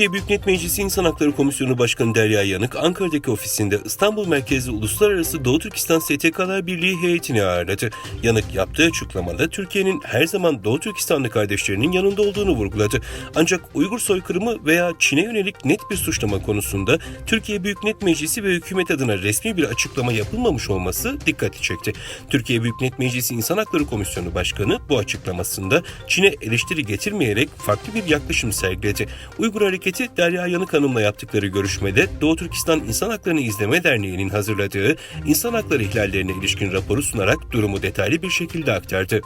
Türkiye Büyük Millet Meclisi İnsan Hakları Komisyonu Başkanı Derya Yanık, Ankara'daki ofisinde İstanbul merkezli Uluslararası Doğu Türkistan STK'lar Birliği heyetini ağırladı. Yanık yaptığı açıklamada Türkiye'nin her zaman Doğu Türkistanlı kardeşlerinin yanında olduğunu vurguladı. Ancak Uygur soykırımı veya Çin'e yönelik net bir suçlama konusunda Türkiye Büyük Millet Meclisi ve hükümet adına resmi bir açıklama yapılmamış olması dikkati çekti. Türkiye Büyük Millet Meclisi İnsan Hakları Komisyonu Başkanı bu açıklamasında Çin'e eleştiri getirmeyerek farklı bir yaklaşım sergiledi. Uygur Hareketi Derya Yanık Hanım'la yaptıkları görüşmede Doğu Türkistan İnsan Haklarını İzleme Derneği'nin hazırladığı insan hakları ihlallerine ilişkin raporu sunarak durumu detaylı bir şekilde aktardı.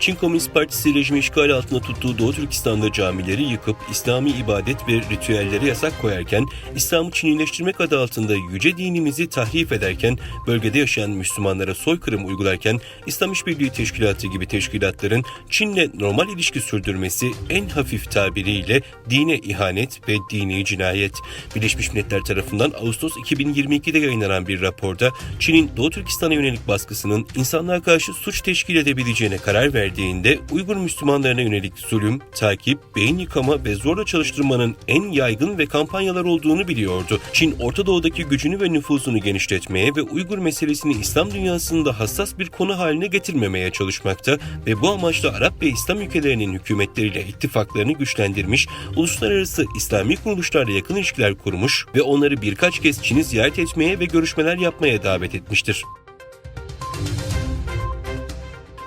Çin Komünist Partisi rejimi işgal altında tuttuğu Doğu Türkistan'da camileri yıkıp İslami ibadet ve ritüellere yasak koyarken, İslam'ı Çinileştirmek adı altında yüce dinimizi tahrif ederken, bölgede yaşayan Müslümanlara soykırım uygularken, İslam İşbirliği Teşkilatı gibi teşkilatların Çin'le normal ilişki sürdürmesi en hafif tabiriyle dine ihanet ve dini cinayet. Birleşmiş Milletler tarafından Ağustos 2022'de yayınlanan bir raporda Çin'in Doğu Türkistan'a yönelik baskısının insanlığa karşı suç teşkil edebileceğine karar verdiğinde Uygur Müslümanlarına yönelik zulüm, takip, beyin yıkama ve zorla çalıştırmanın en yaygın ve kampanyalar olduğunu biliyordu. Çin Orta Doğu'daki gücünü ve nüfuzunu genişletmeye ve Uygur meselesini İslam dünyasında hassas bir konu haline getirmemeye çalışmakta ve bu amaçla Arap ve İslam ülkelerinin hükümetleriyle ittifaklarını güçlendirmiş, uluslararası İslami kuruluşlarla yakın ilişkiler kurmuş ve onları birkaç kez Çin'i ziyaret etmeye ve görüşmeler yapmaya davet etmiştir.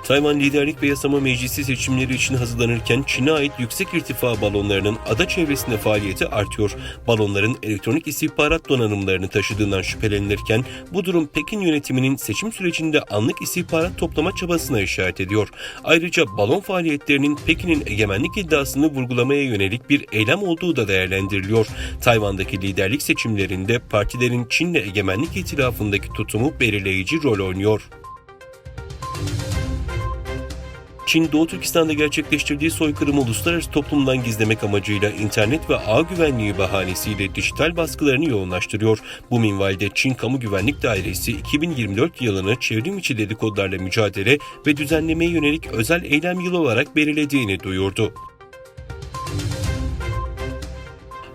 Tayvan Liderlik ve Yasama Meclisi seçimleri için hazırlanırken Çin'e ait yüksek irtifa balonlarının ada çevresinde faaliyeti artıyor. Balonların elektronik istihbarat donanımlarını taşıdığından şüphelenilirken bu durum Pekin yönetiminin seçim sürecinde anlık istihbarat toplama çabasına işaret ediyor. Ayrıca balon faaliyetlerinin Pekin'in egemenlik iddiasını vurgulamaya yönelik bir eylem olduğu da değerlendiriliyor. Tayvan'daki liderlik seçimlerinde partilerin Çin'le egemenlik itirafındaki tutumu belirleyici rol oynuyor. Çin Doğu Türkistan'da gerçekleştirdiği soykırımı uluslararası toplumdan gizlemek amacıyla internet ve ağ güvenliği bahanesiyle dijital baskılarını yoğunlaştırıyor. Bu minvalde Çin Kamu Güvenlik Dairesi 2024 yılını çevrim içi dedikodularla mücadele ve düzenlemeye yönelik özel eylem yılı olarak belirlediğini duyurdu.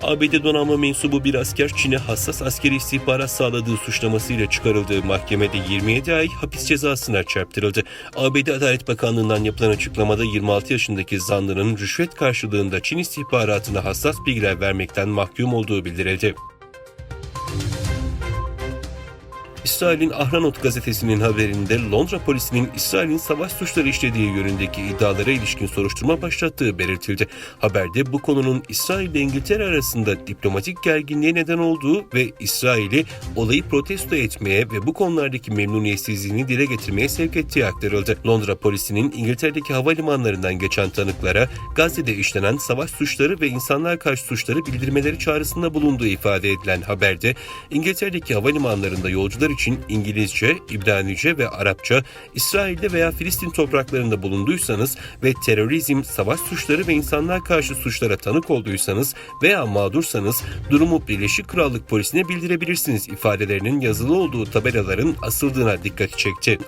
ABD donanma mensubu bir asker Çin'e hassas askeri istihbarat sağladığı suçlamasıyla çıkarıldığı mahkemede 27 ay hapis cezasına çarptırıldı. ABD Adalet Bakanlığı'ndan yapılan açıklamada 26 yaşındaki zanlının rüşvet karşılığında Çin istihbaratına hassas bilgiler vermekten mahkum olduğu bildirildi. İsrail'in Ahranot gazetesinin haberinde Londra polisinin İsrail'in savaş suçları işlediği yönündeki iddialara ilişkin soruşturma başlattığı belirtildi. Haberde bu konunun İsrail ile İngiltere arasında diplomatik gerginliğe neden olduğu ve İsrail'i olayı protesto etmeye ve bu konulardaki memnuniyetsizliğini dile getirmeye sevk ettiği aktarıldı. Londra polisinin İngiltere'deki havalimanlarından geçen tanıklara Gazze'de işlenen savaş suçları ve insanlar karşı suçları bildirmeleri çağrısında bulunduğu ifade edilen haberde İngiltere'deki havalimanlarında yolcular için İngilizce, İbranice ve Arapça, İsrail'de veya Filistin topraklarında bulunduysanız ve terörizm, savaş suçları ve insanlar karşı suçlara tanık olduysanız veya mağdursanız durumu Birleşik Krallık Polisi'ne bildirebilirsiniz ifadelerinin yazılı olduğu tabelaların asıldığına dikkati çekti.